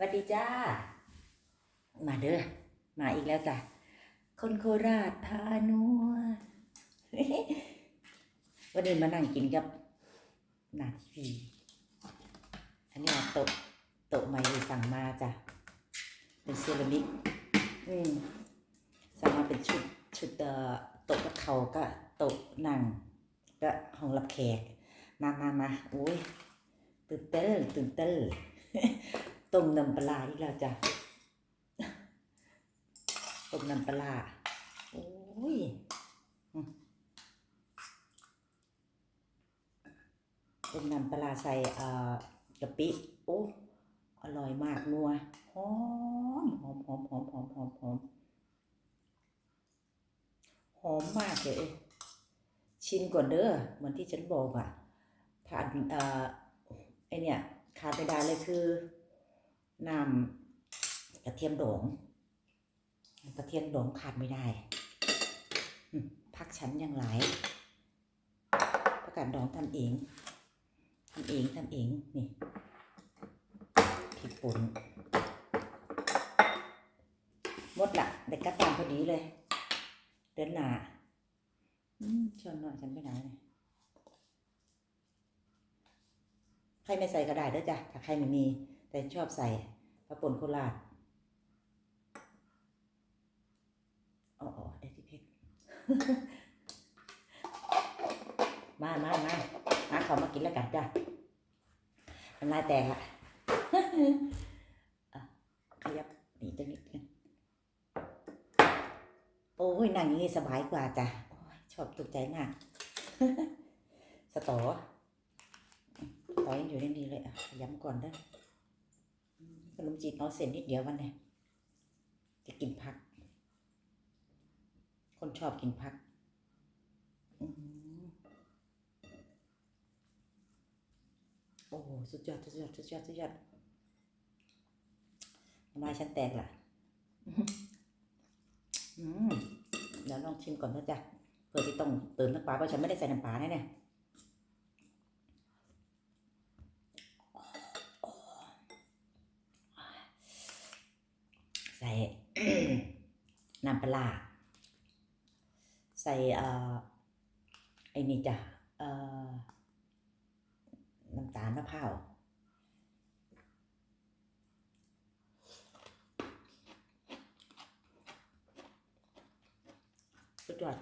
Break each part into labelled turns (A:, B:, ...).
A: วัสดีจ้า มาเด้อ มาอีกแล้วจ้ะ คนโคราชพานัววันนี้มานั่งกินกับหนาทีวีอันนี้โต๊ะโต๊ะใหม่สั่งมาจ้ะ เป็นเซรามิก อืมสั่งมาเป็นชุดชุดเอ่อโต๊ะกับเขาก็โต๊ะนั่งก็ห้องรับแขก มามามาโอ้ยตื่นเต้นตื่นเต้น ต้มน้ำปลาอีกแล้วจ้ะต้มน้ำปลาโอ้ยต้มน้ำปลาใส่เอ่อกะปิโอ้อร่อยมากนัวหอมหอมหอมหอมหอมหอมหอมหอมมากเลยชิมก่อนเด้อเหมือนที่ฉันบอกอะทานเอ่อไอเนี่ยขาดไม่ได้เลยคือ น้ำกระเทียมโดองกระเทียมโดองขาดไม่ได้พักฉันอยังหลายประกาศดองทำเองทำเองทำเองนี่พริกป่นหมดละเด็กกระตามพอดีเลย เดินหนาชวนหน่อยฉันไปไหนเนี่ยใครไม่ใส่ก็ได้เด้อจ้ะถ้าใครไม่มี แต่ชอบใส่ ปลาป่นโคราชอ๋อๆได้ที่เพชรมามามามาเขามากินแล้วกันจ้ะน้ำลายแตกละอะขยับหนีจะนิดนึงโอ้ยนั่งอย่างนี้สบายกว่าจ้ะอชอบถูกใจมาก สตอสตอยังอยู่ในนี้เลยอะย้ำก่อนเด้ ขนมจีนเอาเส้นนิดเดียววันนี้จะกินผัก คนชอบกินผักโอ้สุดยอดสุดยอดสุดยอดสุดยอดน้ำลายฉันแตกละอื้อหืออืมเดี๋ยวลองชิมก่อนนะจ๊ะเผื่อที่ต้องเติมน้ำปลาเพราะฉันไม่ได้ใส่น้ำปลาแน่เนี่ย ใส่ น้ำปลา ใส่เอ่อไอ้นี่จ้ะเอ่อน้ำตาลมะพร้าวสุดยอด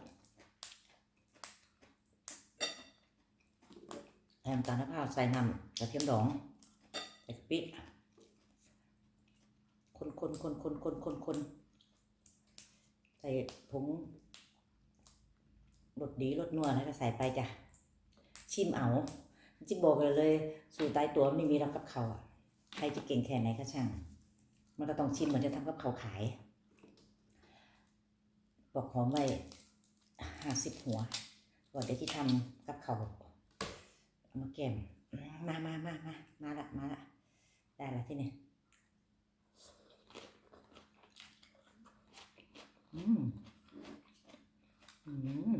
A: ใส่น้ำตาลมะพร้าวใส่น้ำกระเทียมดองใส่กะปิคนคนคนคนคนคนคน ส่ผงรสดีรสนัวแล้วก็ใส่ไปจ้ะ ชิมเอาจิบอกเลยเลย สูตรตายตัวไม่มีรับกับเขาอะใครจะเก่งแค่ไหนก็ช่าง มันก็ต้องชิมเหมือนจะทำกับเขาขายบอกหอมไว้ห้าสิบหัวก่อนเดี๋ยวที่ทำกับเขาเอามาแกมมามามามามาละมาละได้ละที่นี่ อืมอืม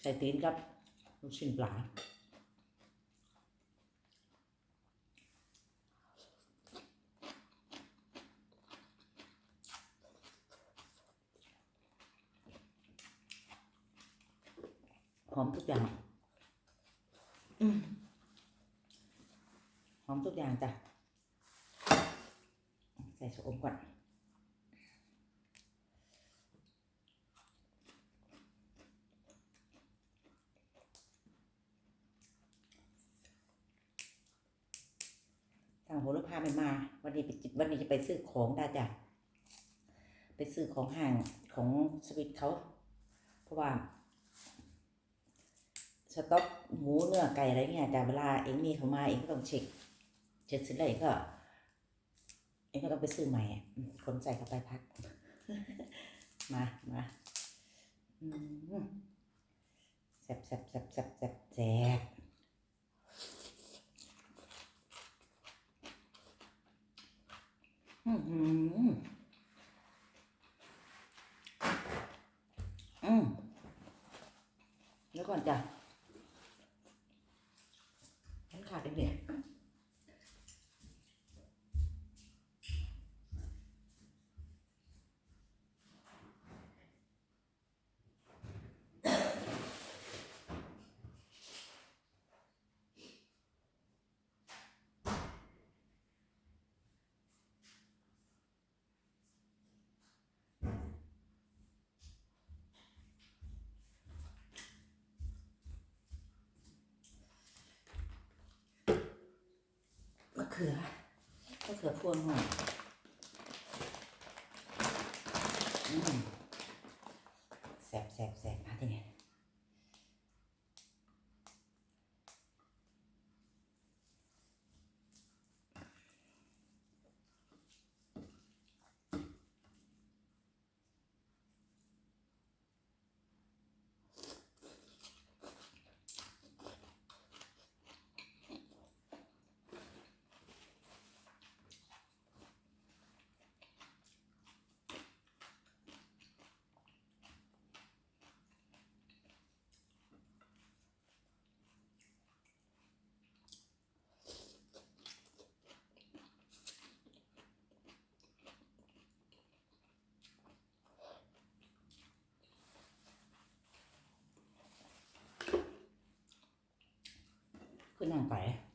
A: ใส่ตีนกับลูกชิ้นปลาหอมทุกอย่างอืมหอมทุกอย่างจ้ะใส่ชะ อมก่อน สั่งโหระพาไม่มา วันนี้ไปจิวันนี้จะไปซื้อของได้จ้ะ ไปซื้อของห่างของสวิตเขา เพราะว่าสต็อกหมูเนื้อไก่อะไรเงี้ยแต่เวลาเองมีเขามาเองก็ต้องเช็คเช็คสิเลยก็ เองก็ต้องไปซื้อใหม่คนใส่เข้าไปพัก มามาแซ่บแซ่บแซ่บแซ่บแซ่บแซ่บอืมอืมอืมแล้วก่อนจ้ะฉัน ขาดอีกเนี่ยมะเขือมะเขือพวงหน่อยอืมแสบแสบแสบมาที่นี่ขึ้ นนางไปออก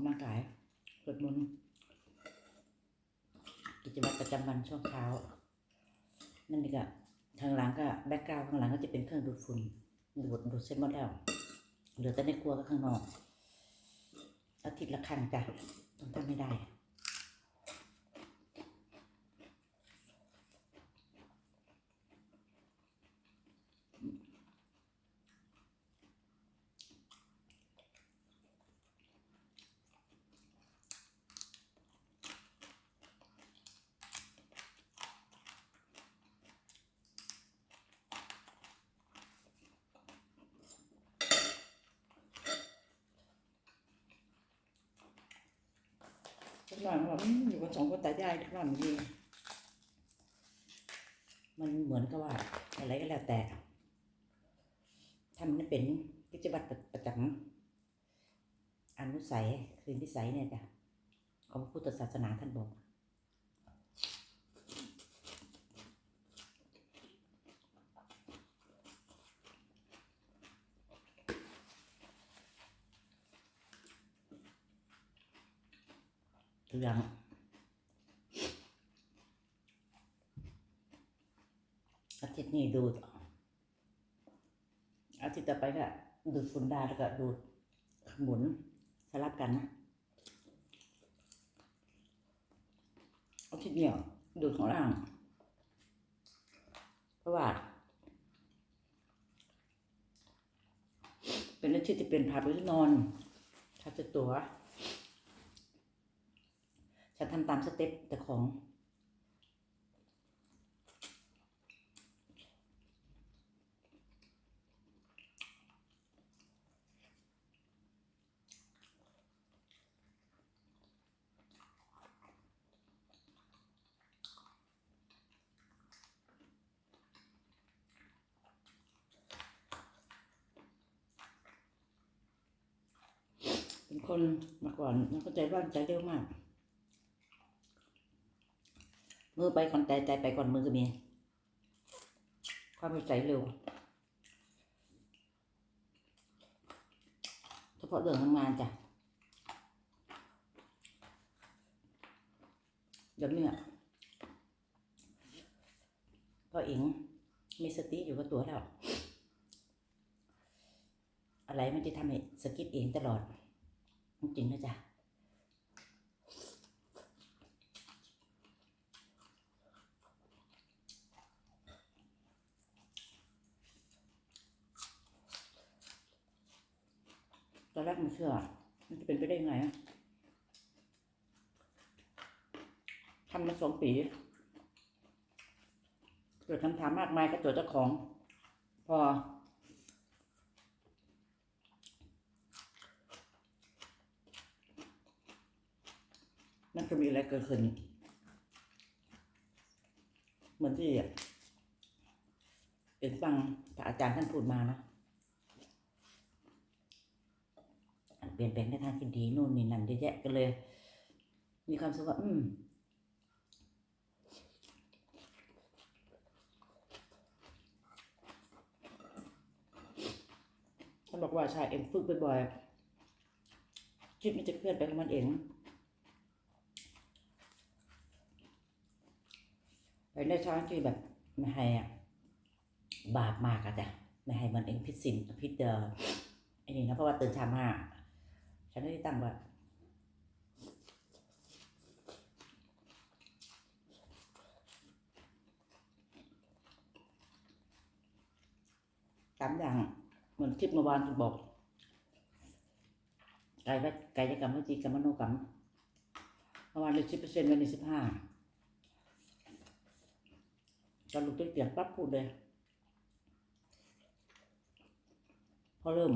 A: กำลังกายสวดมนต์กิจวัตรประจำวันช่วงเช้า นั่นนี่ก็ทางหลังก็แบ็กกราวข้างหลังก็จะเป็นเครื่องดูดฝุ่นดูดดูดเส้นหมดแล้วเหลือแต่ในครัวก็ข้างนอกอาทิตย์ละครั้งจ้ะต้องทำไม่ได้ หน่อยมันบบอืมอยู่กันสองคนตายายทุกหน่อยมันดีมันเหมือนกับว่า อะไรก็แล้วแต่ทำมันเป็นกิจวัตรประจำอนุสัยคือนิสัยเนี่ยจ้ะของพระพุทธศาสนาท่านบอก อย่างอาทิตย์นี้ดูดอาทิตย์ต่อไปก็ดูดฝุ่นด้แล้วก็ดูดหมุนสลับกันนะอาทิตย์เนี้ยดูดของล่างเพราะว่าเป็นอาทิตย์ที่เป็นพาไปนอนทับจะตัว ฉันทำตามสเต็ปแต่ของ เป็นคนมาก่อนมันก็ใจร้อนใจเร็วมาก มือไปก่อนใจใจไปก่อนมือก็มี ความใจเร็ว เฉพาะเรื่องทำงานจ้ะเดี๋ยวนี้อะพออิงมีสติอยู่กับตัวแล้วอะไรมันจะทำให้สกิปเองตลอด จริงนะจ๊ะ อ อนแรกไม่เชื่อ มันจะเป็นไปได้ยังไงอะทำมาสองปีเกิดคำถามมากมายกับตัวเจ้าของ พอ มันจะมีอะไรเกิดขึ้น เหมือนที่เป็นฟังพระอาจารย์ท่านพูดมานะ เปลี่ยนแปลงในทางที่ดีนู่นนี่นั่นเยอะแยะก็เลย มีความสึกว่าอืมท่านบอกว่าชายเองฝึกบ่อยๆจิตมันจะเคลื่อนไปของมันเองไปในทางที่แบบไม่ให้อะบาปมากอะจ้ะไม่ให้มันเองพิดสินพิดเดอไอ้นี่นะเพราะว่าตื่นเช้ามา ฉันไม่ได้ตั้งว่าสามอย่างเหมือนคลิปเมื่อวานที่บอกกายวักายกรรมวิจีกรรมมโนกรรมเมื่อวานเลยสิบเปอร์เซ็นต์วันนี้สิบห้าตอนลุกได้เตียงปั๊บพูดเลย พอเริ่ม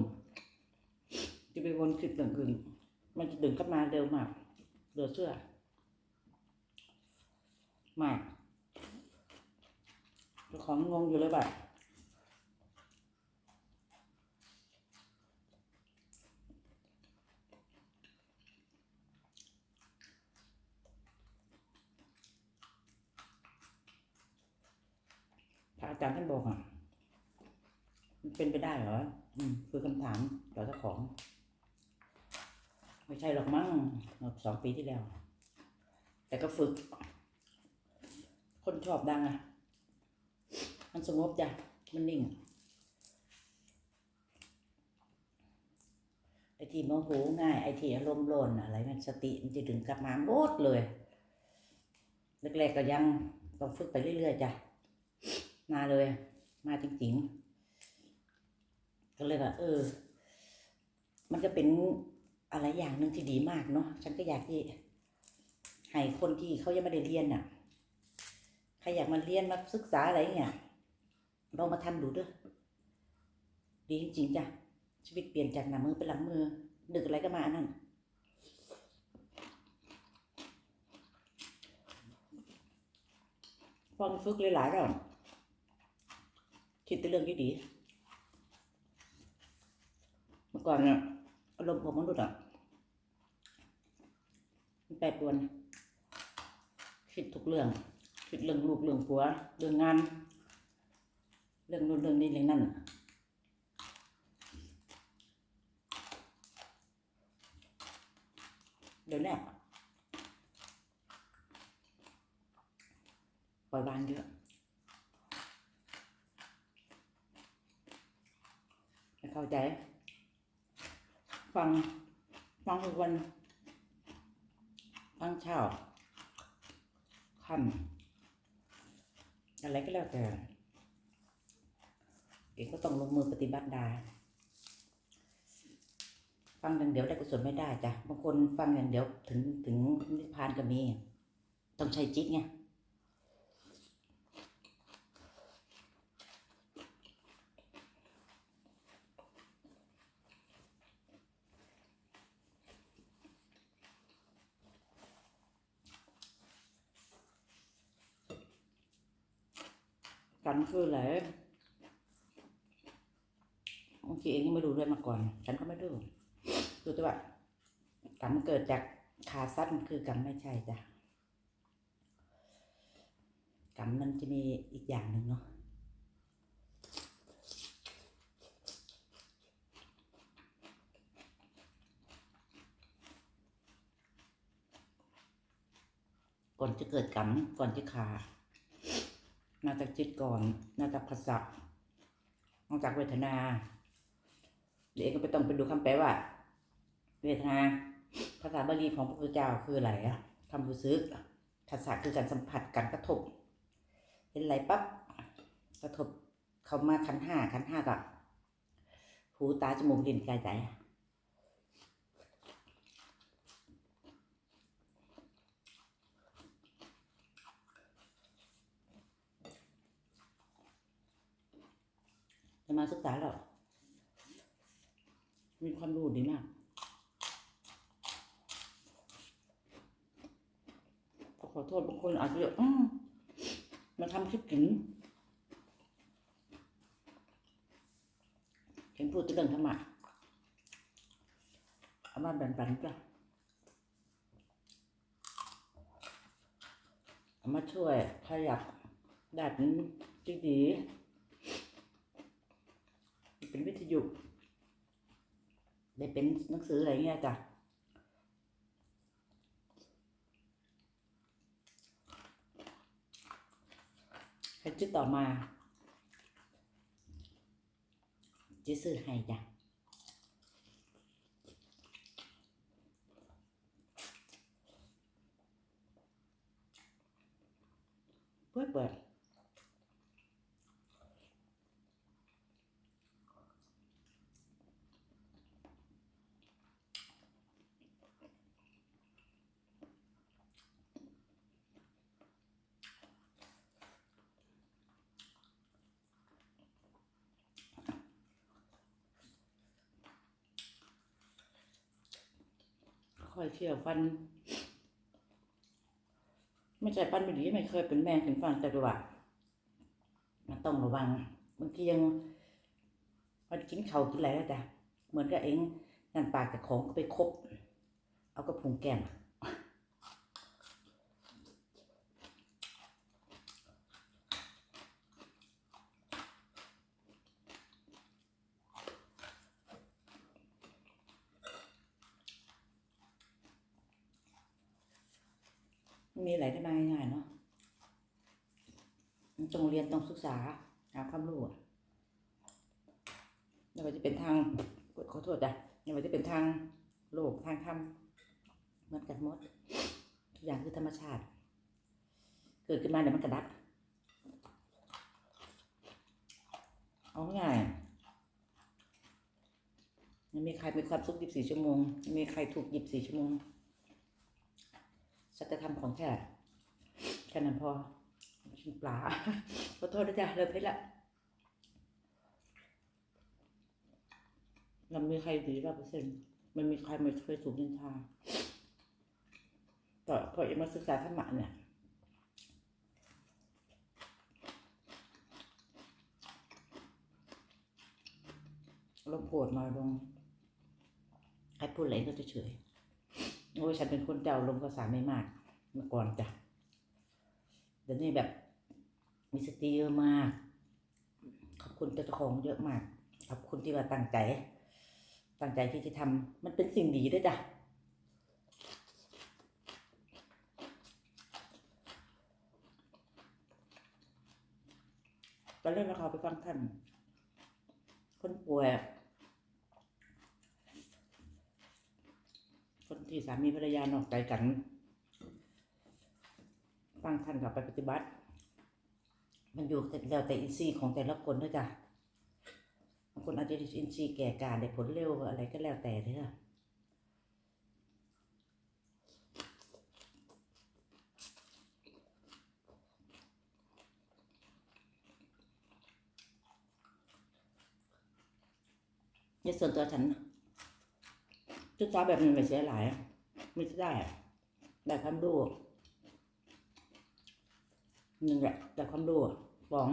A: จะไปวนคิดอย่งอื่นมันจะดึงกลับมาเร็วมากเหลือเชื่อมากเจ้าของงงอยู่เลยแบบพระอาจารย์ท่านบอกอะ มันเป็นไปได้เหรอ อืม คือคำถามต่อเจ้าของ ไม่ใช่หรอกมั้งสองปีที่แล้ว แต่ก็ฝึก คนชอบดังอะ มันสงบจ้ะ มันนิ่งไอที่โมโหง่าย ไอที่อารมณ์ร้อนอะไรมันสติมันจะดึงกลับมาหมดเลยแรกๆก็ยังต้องฝึกไปเรื่อยๆจ้ะ มาเลย มาจริงๆ ก็เลยว่าเออ มันก็เป็น อะไรอย่างหนึ่งที่ดีมากเนาะฉันก็อยากที่ให้คนที่เขายังไม่ได้เรียนน่ะใครอยากมาเรียนมาศึกษาอะไรเนี่ยลองมาทำดูเด้อดีจริงๆจ้ะชีวิตเปลี่ยนจากหน้ามือเป็นหลังมือ ดึกอะไรก็มาอันนั่นฟังฝึกหลายๆรอบคิดแต่เรื่องดีๆเมื่อก่อนเนี่ยอารมณ์ของมนุษย์อะ แปรปรวน คิดทุกเรื่อง คิดเรื่องลูกเรื่องผัว เรื่องงาน เรื่องนู้นเรื่องนี้เรื่องนั้นเดี๋ยวเนี้ปล่อยวางเยอะเข้าใจ ฟัง ฟังทุกวัน ฟังเช่าค่ำอะไรก็แล้วแต่เองก็ต้องลงมือปฏิบัติได้ฟังอย่างเดียวได้กุศลไม่ได้จ้ะบางคนฟังอย่างเดียวถึงถึงนิพพานก็มี ต้องใช้จิตไง กันคืออะไรบางทีเองยังไม่รู้เรื่องมาก่อน ฉันก็ไม่รู้ดูแต่ว่ากรรมเกิดจากขาสั้นคือกรรมไม่ใช่จ้ะกรรมมันจะมีอีกอย่างหนึ่งเนาะก่อนจะเกิดกรรมก่อนจะขา มาจากจิตก่อน มาจากภาษามาจากเวทนา เดี๋ยวเองก็ไปต้องไปดูคำแปลว่า เวทนา ภาษาบาลีของพระพุทธเจ้าคืออะไรอะคำรู้สึกภาษาคือการสัมผัสการกระทบ เห็นอะไรปั๊บกระทบ เข้ามาขันห้าขันห้ากับหูตาจมูกลิ้นกายใจ มาศึกษาแล้วมีความรู้ดีมากขอโทษบางคนอาจจะอืมมาทำคลิปกินเห็นพูดแต่เรื่องธรรมะเอามาแบ่งปันจ้ะเอามาช่วยขยับด้านที่ดี วิทยุได้เป็นหนังสืออะไรเงี้ยจ้ะให้จุดต่อมาจะซื้อให้จ้ะเปิดเปิด ค่อยเชี่ยวฟัน ไม่ใช่ฟันไม่ดีไม่เคยเป็นแมงถึงฟันแต่ว่ามันต้องระวังบางทียังมันกินเข่ากินอะไรแล้วแต่เหมือนกับเองนั่นปากแต่ของก็ไปคบ เอากระพุ้งแก้มอะไรได้มาง่ายๆเนาะมันต้องเรียนต้องศึก ษาหาความรู้อะไม่ว่าจะเป็นทางขอโทษจ้ะไม่ว่าจะเป็นทางโลกทางธรรมเหมือนกันหมดทุกอย่างคือธรรมชาติ เกิดขึ้นมาเดี๋ยวมันกระดับเอาง่ายไม่มีใครมีความสุข 24 ชั่วโมงม่มีใครถูก 24 ชั่วโมงสัจธรรมของแค่แค่นั้นพอ ปลาขอโทษนะจ๊ะเริ่มเพชรละมันมีใครดีร้อยเปอร์เซ็นต์มันมีใครไม่เคยถูกนินทาต่อพอยังมมาศึกษาธรรมะเนี่ยลงโกรธน้อยลงใครพูดอะไรก็จะเฉยโอ้ยฉันเป็นคนเจ้าลงภาษาไม่มาก เมื่อก่อนจ้ะเดี๋ยวนี้แบบ มีสติเยอะมาก ขอบคุณเจ้าของเยอะมาก ขอบคุณที่ว่าตั้งใจ ตั้งใจที่จะทำมันเป็นสิ่งดีด้วยจ้ะตอนแรกเราเขาไปฟังท่านคนป่วย คนที่สามีภรรยานอกใจกัน ฟังท่านกลับไปปฏิบัติ มันอยู่แต่แล้วแต่อินทรีย์ของแต่ละคนด้วยจ้ะบางคนอาจจะอินทรีย์แก่กล้าได้ผลเร็วอะไรก็แล้วแต่เถอะในส่วนตัวฉันศึกษาแบบนี้ไม่เสียหลายไม่ได้ได้ความรู้ นึ่งแหละได้ความรู้สอง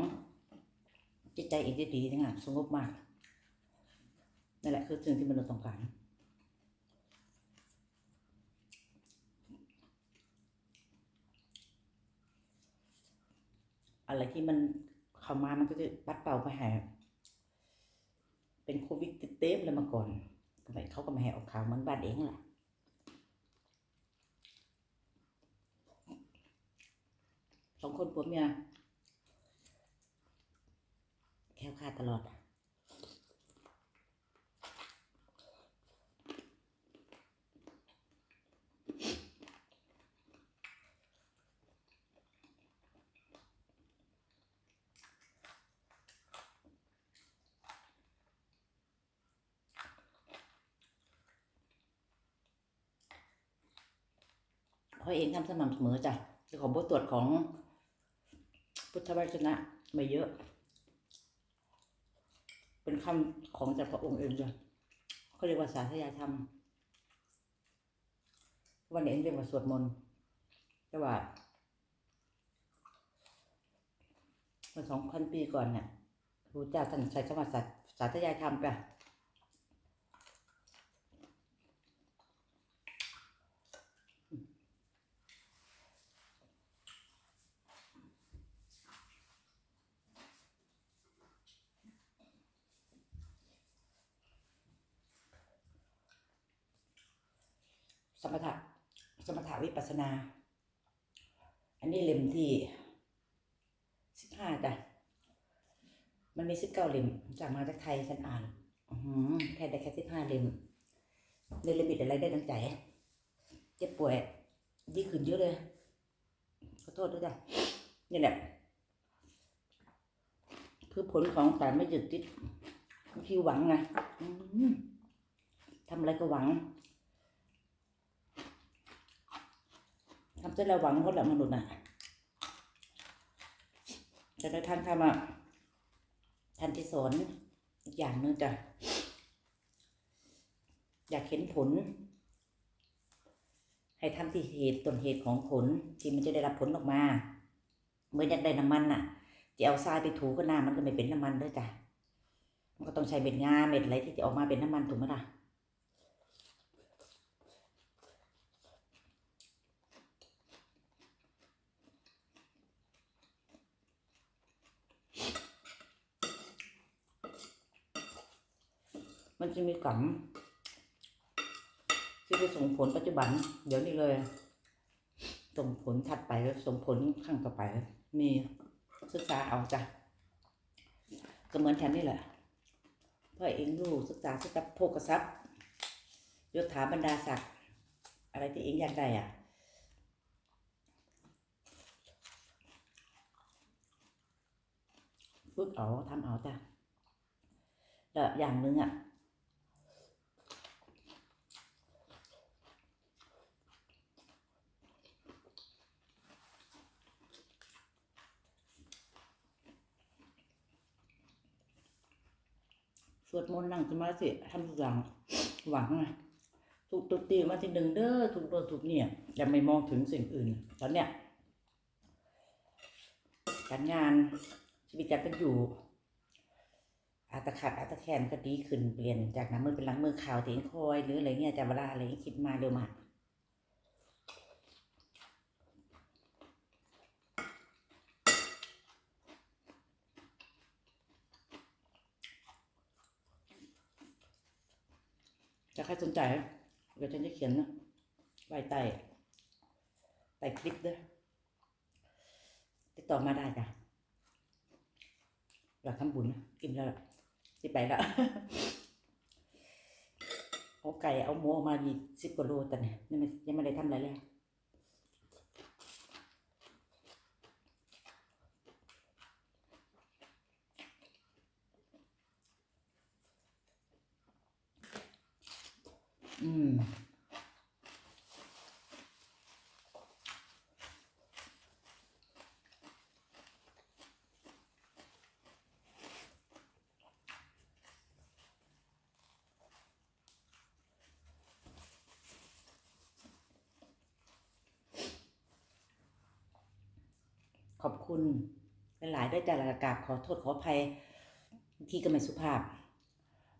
A: จิตใจอีกดีๆนะสงบมากนั่นแหละคือสิ่งที่มนุษย์ต้องการอะไรที่มันเข้ามามันก็จะปัดเป่าไปหาเป็นโควิดเต็มเลยมาก่อนทำไมเขาก็ไม่ให้ออกข่าวเหมือนบ้านเองล่ะ สองคนผัวเมียแคล้วคาตลอดเขาเองทำสม่ำเสมอจ้ะของบทตรวจของ พุทธวจนะไม่เยอะ เป็นคำของจากพระองค์เองเลยเขาเรียกว่าสาธยายธรรม วันนี้เรียกว่าสวดมนต์แต่ว่าเมื่อสองพันปีก่อนเนี่ยพระเจ้าท่านใช้คำว่าสาธยายธรรมป่ มถะสมถะวิปัสนา อันนี้เล่มที่สิบห้าจ้ะมันมีสิบเก้าเล่มจากมาจากไทยฉันอ่านอือหือแค่ได้แค่สิบห้าเล่มเรียนเล่มบิดอะไรได้ตั้งใจ เจ็บป่วยดีขึ้นเยอะเลย ขอโทษด้วยจ้ะนี่แหละ คือผลของการไม่หยุดติดบางทีหวังไงทำอะไรก็หวัง ทำเสร็จแล้วหวังหมดแหละมนุษย์น่ะจะได้ท่านทำอะท่านที่สอนอีกอย่างนึงจ้ะอยากเห็นผล ให้ทำที่เหตุต้นเหตุของผลที่มันจะได้รับผลออกมาเมื่ออยากได้น้ำมันน่ะจะเอาทรายไปถูก็น้ำมันก็ไม่เป็นน้ำมันด้วยจ้ะมันก็ต้องใช้เม็ดงาเม็ดอะไรที่จะออกมาเป็นน้ำมันถูกไหมล่ะ มันจะมีกรรมที่ไปส่งผลปัจจุบัน เดี๋ยวนี้เลย ส่งผลถัดไปแล้วส่งผลข้างต่อไป มีศึกษาเอาจ้ะก็เหมือนฉันนี่แหละพ่อเองลูกศึกษาศึกษาโภกทรัพย์ยศถาบรรดาศักดิ์อะไรที่เองอยากได้อะฝึกเอาทำเอาจ้ะแล้วอย่างหนึ่งอะ สวดมนต์นั่งสมาธิทำทุกอย่างหวังไงถูกตุกตีมาที่หนึ่งเด้อถูกโดนถูกเนี่ยยังไม่มองถึงสิ่งอื่น ตอนเนี้ยการงานชีวิตการเป็นอยู่ อาตะขัดอาตะแคนก็ดีขึ้นเปลี่ยนจากน้ำมือเป็นหลังมือข่าวถึงคอย หรืออะไรเงี้ยจากเวลาอะไรนี้คิดมาเร็วมาก ครสนใจเดี๋ยวฉันจะเขียนนะไว้ใต้ใต้คลิปด้วยติดต่อมาได้จ้ะอยากทำบุญนะกินแล้วสิไปแล้วเอาไก่เอาหมูมาดีสิบกว่าโลแต่เนี่ยยังไม่ยังไม่ได้ทำอะไรเลยอืม ขอบคุณหลายๆด้วยจ้ะแล้ว กราบขอโทษขออภัยบางทีก็ไม่สุภาพ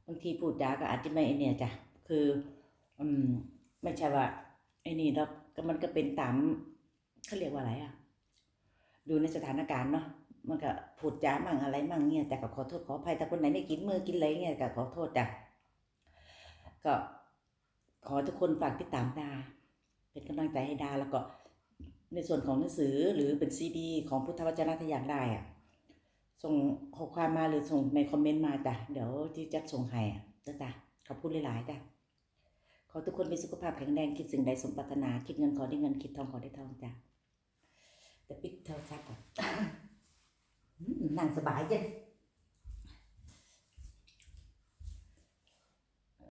A: บางทีพูดจาก็อาจจะไม่เนี่ยจ้ะคืออืมไม่ใช่ว่าไอ้นี่แล้วก็มันก็เป็นตามเขาเรียกว่าอะไรอะ ดูในสถานการณ์เนาะมันก็พูดจามั่งอะไรมั่งเนี่ยแต่ก็ขอโทษขออภัยแต่คนไหนไม่กินมือกินอะไรเนี่ยก็ขอโทษจ้ะก็ขอทุกคนฝากติดตามดา เป็นกำลังใจให้ดาแล้วก็ในส่วนของหนังสือหรือเป็นซีดี ของพุทธวจนะทีอยากได้อะ ส่งข้อความมาหรือส่งในคอมเมนต์มาจ้ะเดี๋ยวที่จะส่งให้อะจ้ะจ้ะขอบคุณหลายๆจ้ะขอทุกคนมีสุขภาพแข็งแรงคิดสิ่งใดสมปรารถนา คิดเงินขอได้เงินคิดทองขอได้ทองจ้ะแต่ปิดเท่าซักก่อนนั่งสบายจ้ะ